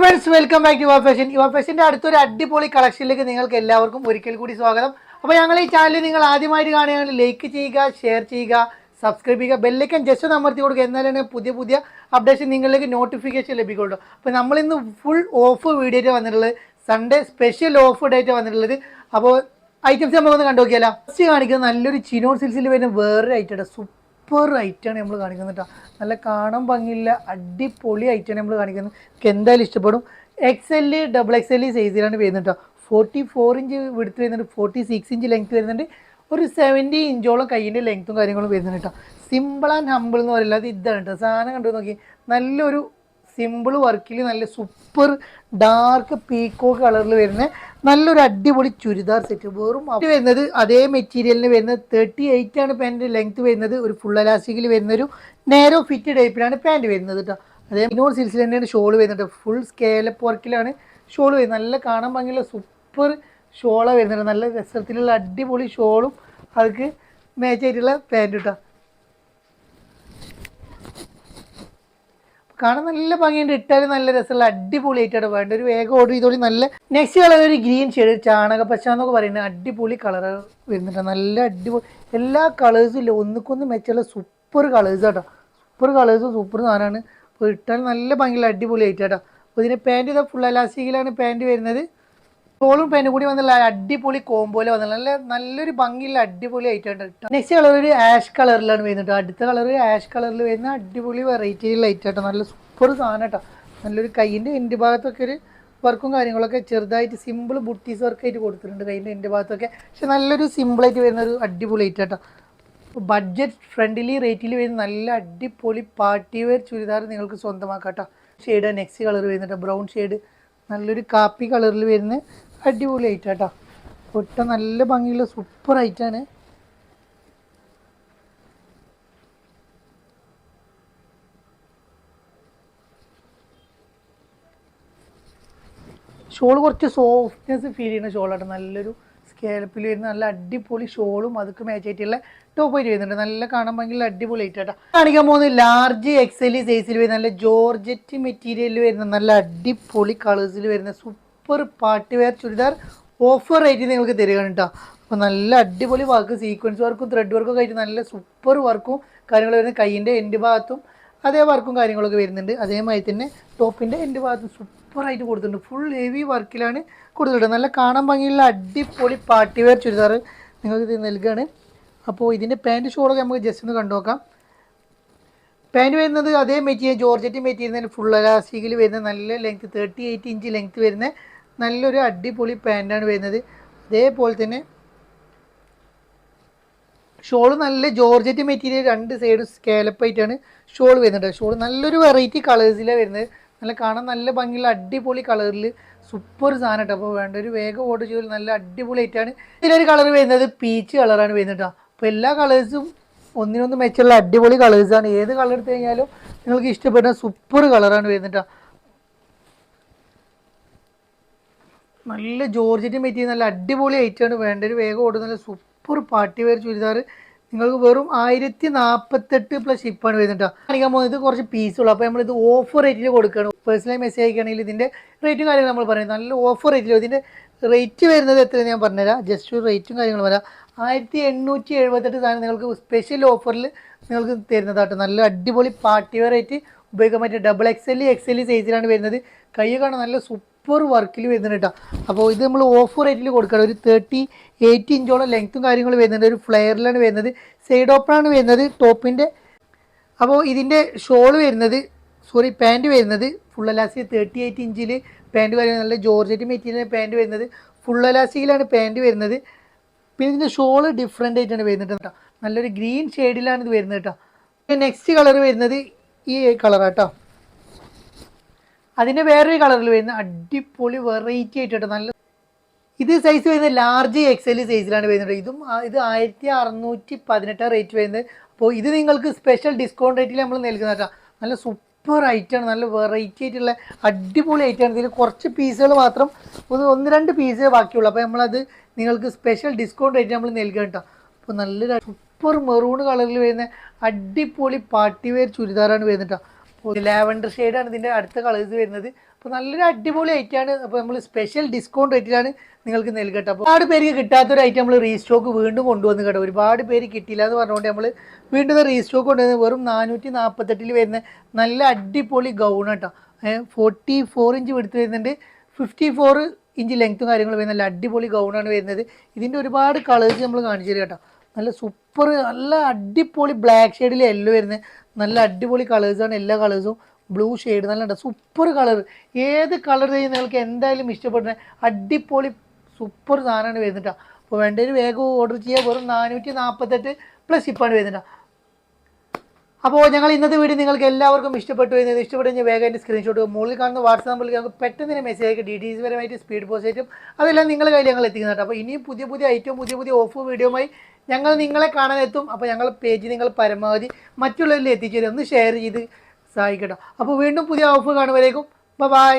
Friends welcome back to Yuva fashion Yuva ഫാഷന്റെ അടുത്തൊരു അടിപൊളി കളക്ഷനിലേക്ക് നിങ്ങൾക്ക് എല്ലാവർക്കും ഒരിക്കൽ കൂടി സ്വാഗതം. അപ്പോൾ ഞങ്ങൾ ഈ ചാനൽ നിങ്ങൾ ആദ്യമായിട്ട് കാണുകയാണെങ്കിൽ ലൈക്ക് ചെയ്യുക ഷെയർ ചെയ്യുക സബ്സ്ക്രൈബ് ചെയ്യുക ബെല്ലൈക്കൻ ജസ്റ്റ് അമർത്തി കൊടുക്കുക എന്നാലാണ് പുതിയ പുതിയ അപ്ഡേഷൻ നിങ്ങളിലേക്ക് നോട്ടിഫിക്കേഷൻ ലഭിക്കുള്ളൂ. അപ്പോൾ നമ്മൾ ഇന്ന് ഫുൾ ഓഫ് വീഡിയോ വന്നിട്ടുള്ളത് സൺഡേ സ്പെഷ്യൽ ഓഫ് ഡേറ്റ് വന്നിട്ടുള്ളത്. അപ്പോൾ ഐറ്റംസ് നമുക്കൊന്ന് കണ്ടു നോക്കിയാലോ ഫസ്റ്റ് കാണിക്കുന്നത് നല്ലൊരു ചിനോൺ സിൽസിൽ വരുന്ന വേറൊരു ഐറ്റം സൂപ്പർ ഐറ്റാണ് നമ്മൾ കാണിക്കുന്നത് കേട്ടോ നല്ല കാണാൻ ഭംഗിയില്ല അടിപൊളി ഐറ്റാണ് നമ്മൾ കാണിക്കുന്നത്. നമുക്ക് എന്തായാലും ഇഷ്ടപ്പെടും. X L double X L സൈസിലാണ് വരുന്നത് കേട്ടോ ഫോർട്ടി ഫോർ ഇഞ്ച് വിടുത്ത് വരുന്നുണ്ട് ഫോർട്ടി സിക്സ് ഇഞ്ച് ലെങ്ത് വരുന്നുണ്ട്. ഒരു സെവന്റി ഇഞ്ചോളം കൈയിന്റെ ലെങ്ത്തും കാര്യങ്ങളും വരുന്നുണ്ട് കേട്ടോ സിമ്പിൾ ആൻഡ് ഹമ്പിൾ എന്ന് പറയുന്നത് ഇതാണ് കേട്ടോ സാധനം കണ്ടു നോക്കി നല്ലൊരു സിമ്പിൾ വർക്കിൽ നല്ല സൂപ്പർ ഡാർക്ക് പീക്കോ കളറിൽ വരുന്ന നല്ലൊരു അടിപൊളി ചുരിദാർ സെറ്റ് വെറും വരുന്നത് അതേ മെറ്റീരിയലിന് വരുന്നത് തേർട്ടി എയ്റ്റ് ആണ് പാന്റ് ലെങ്ത് വരുന്നത്. ഒരു ഫുൾ അലാസ്റ്റിക്കിൽ വരുന്ന ഒരു നേരോ ഫിറ്റ് ടൈപ്പിലാണ് പാന്റ് വരുന്നത് കേട്ടോ അതേ ഇനോർ സിൽസിൽ തന്നെയാണ് ഷോൾ വരുന്നത്. ഫുൾ സ്കേലപ്പ് വർക്കിലാണ് ഷോൾ വരുന്നത്. നല്ല കാണാൻ ഭംഗിയുള്ള സൂപ്പർ ഷോളാണ് വരുന്നത് നല്ല രസത്തിലുള്ള അടിപൊളി ഷോളും അതൊക്കെ മാച്ച് ആയിട്ടുള്ള പാന്റ് കാണാൻ നല്ല ഭംഗിയുണ്ട്. ഇട്ടാൽ നല്ല രസമുള്ള അടിപൊളി ആയിട്ടാണ് വേണ്ട ഒരു വേഗം ഓർഡർ ചെയ്തോളി. നല്ല നെക്സ്റ്റ് കളർ ഒരു ഗ്രീൻ ഷെയ്ഡ് ചാണക പച്ച എന്നൊക്കെ പറയുന്നത് അടിപൊളി കളർ വരുന്നുണ്ട്. നല്ല അടിപൊളി എല്ലാ കളേഴ്സും ഇല്ല. ഒന്നിക്കൊന്ന് മെച്ചുള്ള സൂപ്പർ കളേഴ്സ് കേട്ടോ സൂപ്പർ കളേഴ്സ് സൂപ്പർ സാധനമാണ്. അപ്പോൾ ഇട്ടാൽ നല്ല ഭംഗിയുള്ള അടിപൊളി ആയിട്ടാട്ടോ അപ്പോൾ ഇതിന്റെ പാന്റ് ഇതാ ഫുൾ അലാസ്റ്റിക്കിലാണ് പാന്റ് വരുന്നത്. ഷോളും പെനും കൂടി വന്നുള്ള അടിപൊളി കോമ്പോയിൽ വന്നുള്ള നല്ല നല്ലൊരു ഭംഗിയുള്ള അടിപൊളി ആയിട്ടാണ് നെക്സ്റ്റ് കളർ ഒരു ആഷ് കളറിലാണ് വരുന്നത് അടുത്ത കളർ ആഷ് കളറിൽ വരുന്ന അടിപൊളി വെറൈറ്റി ലൈറ്റ് ആട്ടോ നല്ല സൂപ്പർ സാധനം കേട്ടോ നല്ലൊരു കൈയിന്റെ എന്റെ ഭാഗത്തൊക്കെ ഒരു വർക്കും കാര്യങ്ങളൊക്കെ ചെറുതായിട്ട് സിമ്പിൾ ബുട്ടീസ് വർക്കായിട്ട് കൊടുത്തിട്ടുണ്ട് കൈയിന്റെ എന്റെ ഭാഗത്തൊക്കെ. പക്ഷെ നല്ലൊരു സിമ്പിളായിട്ട് വരുന്ന ഒരു അടിപൊളി ആയിട്ട് കേട്ടോ ബഡ്ജറ്റ് ഫ്രണ്ട്ലി റേറ്റിൽ വരുന്ന നല്ല അടിപൊളി പാർട്ടി വെയർ ചുരിദാർ നിങ്ങൾക്ക് സ്വന്തമാക്കാം കേട്ടോ ഷെയ്ഡ് നെക്സ്റ്റ് കളർ വരുന്നുണ്ട് ബ്രൗൺ ഷെയ്ഡ് നല്ലൊരു കാപ്പി കളറിൽ വരുന്ന അടിപൊളി ഐറ്റം കേട്ടോ ഒട്ട നല്ല ഭംഗിയുള്ള സൂപ്പർ ഐറ്റാണ് ഷോൾ കുറച്ച് സോഫ്റ്റ്നെസ് ഫീൽ ചെയ്യുന്ന ഷോളാണ് നല്ലൊരു സ്കേലപ്പിൽ വരുന്ന നല്ല അടിപൊളി ഷോളും അതൊക്കെ മാച്ച് ആയിട്ടുള്ള ടോപ്പ് ആയിട്ട് വരുന്നുണ്ട്. നല്ല കാണാൻ ഭംഗിയുള്ള അടിപൊളി ആയിട്ട് കേട്ടോ കാണിക്കാൻ പോകുന്നത് ലാർജ് എക്സൽ സൈസിൽ വരുന്ന നല്ല ജോർജറ്റ് മെറ്റീരിയലിൽ വരുന്ന നല്ല അടിപൊളി കളേഴ്സിൽ വരുന്ന super party wear churidar offer റേറ്റിൽ നിങ്ങൾക്ക് തരികയാണ് കേട്ടോ അപ്പോൾ നല്ല അടിപൊളി വർക്ക് സീക്വൻസ് വർക്കും ത്രെഡ് വർക്കും ഒക്കെ ആയിട്ട് നല്ല സൂപ്പർ വർക്കും കാര്യങ്ങൾ വരുന്നത് കൈയിന്റെ എൻഡ് ഭാഗത്തും അതേ വർക്കും കാര്യങ്ങളൊക്കെ വരുന്നുണ്ട്. അതേമാതിരി തന്നെ ടോപ്പിന്റെ എന്റെ ഭാഗത്ത് സൂപ്പറായിട്ട് കൊടുത്തിട്ടുണ്ട്. ഫുൾ ഹെവി വർക്കിലാണ് കൊടുത്തിട്ടുണ്ട് നല്ല കാണാൻ ഭംഗിയുള്ള അടിപൊളി പാർട്ടി വെയർ ചുരിദാർ നിങ്ങൾക്ക് ഇത് നൽകുകയാണ് അപ്പോൾ ഇതിന്റെ പാന്റ് ഷോളൊക്കെ നമുക്ക് ജസ്റ്റ് ഒന്ന് കണ്ടു നോക്കാം. പാന്റ് വരുന്നത് അതേ മെറ്റീരിയൽ ജോർജറ്റ് മെറ്റീരിയൽ ഫുൾ അലാസ്റ്റിക്കിൽ വരുന്ന നല്ല length thirty eight inch length വരുന്ന നല്ലൊരു അടിപൊളി പാന്റാണ് വരുന്നത്. അതേപോലെ തന്നെ ഷോൾ നല്ല ജോർജറ്റ് മെറ്റീരിയൽ രണ്ട് സൈഡും സ്കേലപ്പായിട്ടാണ് ഷോൾ വരുന്നത് ഷോൾ നല്ലൊരു വെറൈറ്റി കളേഴ്സിലാണ് വരുന്നത്. നല്ല കാണാൻ നല്ല ഭംഗിയുള്ള അടിപൊളി കളറിൽ സൂപ്പർ സാധനം കേട്ടോ അപ്പോൾ വേണ്ട ഒരു വേഗം ഓർഡർ ചെയ്ത് നല്ല അടിപൊളി ആയിട്ടാണ് ഇതിലൊരു കളർ വരുന്നത് പീച്ച് കളറാണ് വരുന്നത് കേട്ടോ അപ്പോൾ എല്ലാ കളേഴ്സും ഒന്നിനൊന്ന് മെച്ചമുള്ള അടിപൊളി കളേഴ്സാണ് ഏത് കളർ എടുത്തു കഴിഞ്ഞാലും നിങ്ങൾക്ക് ഇഷ്ടപ്പെടുന്ന സൂപ്പർ കളറാണ് വരുന്നത് കേട്ടോ നല്ല ജോർജറ്റ് മെറ്റീരിയൽ നല്ല അടിപൊളി ഐറ്റമാണ് വേണ്ട ഒരു വേഗം ഓടുന്ന നല്ല സൂപ്പർ പാർട്ടി വെയർ ചുരിദാർ. നിങ്ങൾക്ക് വെറും ആയിരത്തി നാൽപ്പത്തെട്ട് പ്ലസ് ഷിപ്പാണ് വരുന്നത് കേട്ടോ കാണിക്കാൻ പോകുന്നത് കുറച്ച് പീസുള്ളൂ അപ്പോൾ നമ്മളിത് ഓഫർ റേറ്റിൽ കൊടുക്കുകയാണ്. പേഴ്സണലി മെസ്സേജ് അയക്കുകയാണെങ്കിൽ ഇതിന്റെ റേറ്റും കാര്യങ്ങളും നമ്മൾ പറയുന്നത്. നല്ല ഓഫർ റേറ്റിൽ ഇതിന്റെ റേറ്റ് വരുന്നത് എത്രയെന്ന് ഞാൻ പറഞ്ഞുതരാം. ജസ്റ്റ് ഒരു റേറ്റും കാര്യങ്ങളും വരാം. ആയിരത്തി എണ്ണൂറ്റി എഴുപത്തെട്ട് സാധനം നിങ്ങൾക്ക് സ്പെഷ്യൽ ഓഫറിൽ നിങ്ങൾക്ക് തരുന്നതാട്ടോ നല്ല അടിപൊളി പാർട്ടി വെയർ റേറ്റ് ഉപയോഗിക്കാൻ പറ്റിയ double X L X L സൈസിലാണ് വരുന്നത്. കൈ കാണാൻ നല്ല സൂപ്പർ വർക്കിൽ വരുന്നുണ്ട് കേട്ടോ അപ്പോൾ ഇത് നമ്മൾ ഓഫ് റേറ്റിൽ കൊടുക്കണം. ഒരു തേർട്ടി എയ്റ്റ് ഇഞ്ചോളം ലെങ്ത്തും കാര്യങ്ങളും വരുന്നുണ്ട്. ഒരു ഫ്ലെയറിലാണ് വരുന്നത്. സൈഡ് ഓപ്പണാണ് വരുന്നത് ടോപ്പിന്റെ അപ്പോൾ ഇതിന്റെ ഷോൾ വരുന്നത് സോറി പാന്റ് വരുന്നത് ഫുൾ അലാസി തേർട്ടി എയ്റ്റ് ഇഞ്ചിൽ പാന്റ് വരുന്നത്. നല്ല ജോർജറ്റ് മെറ്റീരിയൽ പാന്റ് വരുന്നത്. ഫുൾ അലാസിയിലാണ് പാന്റ് വരുന്നത്. പിന്നെ ഇതിന്റെ ഷോൾ ഡിഫറെന്റ് ആയിട്ടാണ് വരുന്നത് കേട്ടോ നല്ലൊരു ഗ്രീൻ ഷെയ്ഡിലാണ് ഇത് വരുന്നത് കേട്ടോ നെക്സ്റ്റ് കളർ വരുന്നത് ഈ കളറാട്ടോ അതിന്റെ വേറൊരു കളറിൽ വരുന്ന അടിപൊളി വെറൈറ്റി ആയിട്ട് നല്ല ഇത് സൈസ് വരുന്നത് ലാർജ് എക്സൽ സൈസിലാണ് വരുന്നത്. ഇതും ഇത് ആയിരത്തി അറുന്നൂറ്റി പതിനെട്ട് റേറ്റ് വരുന്നത്. അപ്പോൾ ഇത് നിങ്ങൾക്ക് സ്പെഷ്യൽ ഡിസ്കൗണ്ട് റേറ്റിൽ നമ്മൾ നൽകുന്ന നല്ല സൂപ്പർ ഐറ്റമാണ് നല്ല വെറൈറ്റി ആയിട്ടുള്ള അടിപൊളി ഐറ്റമാണ് ഇതിൽ കുറച്ച് പീസുകൾ മാത്രം ഒന്ന് ഒന്ന് രണ്ട് പീസേ ബാക്കിയുള്ളൂ. അപ്പോൾ നമ്മളത് നിങ്ങൾക്ക് സ്പെഷ്യൽ ഡിസ്കൗണ്ട് റേറ്റ് നമ്മൾ നൽകുക കേട്ടോ. അപ്പോൾ നല്ലൊരു സൂപ്പർ മെറൂൺ കളറിൽ വരുന്ന അടിപൊളി പാർട്ടി വെയർ ചുരിദാറാണ് വരുന്നത് കേട്ടോ. ലാവൻഡർ ഷെയ്ഡാണ് ഇതിന്റെ അടുത്ത കളേഴ്സ് വരുന്നത്. അപ്പോൾ നല്ലൊരു അടിപൊളി ഐറ്റമാണ് അപ്പോൾ നമ്മൾ സ്പെഷ്യൽ ഡിസ്കൗണ്ട് റേറ്റിലാണ് നിങ്ങൾക്ക് നൽകട്ടെ അപ്പോൾ ഒരുപാട് പേർക്ക് കിട്ടാത്തൊരു ഐറ്റം നമ്മൾ റീസ്റ്റോക്ക് വീണ്ടും കൊണ്ടുവന്ന് കേട്ടോ. ഒരുപാട് പേര് കിട്ടിയില്ല എന്ന് പറഞ്ഞുകൊണ്ട് നമ്മൾ വീണ്ടും റീസ്റ്റോക്ക് കൊണ്ടുവന്ന് വെറും നാനൂറ്റി നാൽപ്പത്തെട്ടിൽ വരുന്ന നല്ല അടിപൊളി ഗൗൺ കേട്ടോ ഫോർട്ടി ഫോർ ഇഞ്ച് എടുത്ത് വരുന്നുണ്ട്. ഫിഫ്റ്റി ഫോർ ഇഞ്ച് ലെങ്ത്തും കാര്യങ്ങളും വരുന്ന നല്ല അടിപൊളി ഗൗണാണ് വരുന്നത്. ഇതിന്റെ ഒരുപാട് കളേഴ്സ് നമ്മൾ കാണിച്ചു തരും കേട്ടോ. നല്ല സൂപ്പർ നല്ല അടിപൊളി ബ്ലാക്ക് ഷെയ്ഡിൽ യെല്ലോ വരുന്നത് നല്ല അടിപൊളി കളേഴ്സാണ് എല്ലാ കളേഴ്സും ബ്ലൂ ഷെയ്ഡ് നല്ല സൂപ്പർ കളർ ഏത് കളർ ചെയ്യും നിങ്ങൾക്ക് എന്തായാലും ഇഷ്ടപ്പെടുന്ന അടിപൊളി സൂപ്പർ സാധനമാണ് വരുന്നിട്ടാണ് അപ്പോൾ വേണ്ടൊരു വേഗം ഓർഡർ ചെയ്യുക വെറും നാനൂറ്റി നാൽപ്പത്തെട്ട് പ്ലസ് ഇപ്പാണ് വരുന്നത് അപ്പോൾ ഞങ്ങൾ ഇന്നത്തെ വീഡിയോ നിങ്ങൾക്ക് എല്ലാവർക്കും ഇഷ്ടപ്പെട്ടു എന്ന് ഇഷ്ടപ്പെട്ടു കഴിഞ്ഞാൽ വേഗം എന്റെ സ്ക്രീൻഷോട്ട് മുകളിൽ കാണുന്ന വാട്സാപ്പ് നമ്പറിൽ ഞങ്ങൾക്ക് പെട്ടെന്ന് തന്നെ മെസ്സേജ് അയക്കുക ഡീറ്റെയിൽസ് പരമായിട്ട് സ്പീഡ് പോസ്റ്റായിട്ടും അതെല്ലാം നിങ്ങളുടെ കയ്യിൽ ഞങ്ങൾ എത്തിക്കുന്നുണ്ട് അപ്പോൾ ഇനിയും പുതിയ പുതിയ ഐറ്റവും പുതിയ പുതിയ ഓഫ് വീഡിയോമായി ഞങ്ങൾ നിങ്ങളെ കാണാനെത്തും അപ്പോൾ ഞങ്ങൾ പേജ് നിങ്ങൾ പരമാവധി മറ്റുള്ളവരിൽ എത്തിച്ചു ഒന്ന് ഷെയർ ചെയ്ത് സഹായിക്കട്ടോ. അപ്പോൾ വീണ്ടും പുതിയ ഓഫ് കാണുമ്പോഴേക്കും ബൈ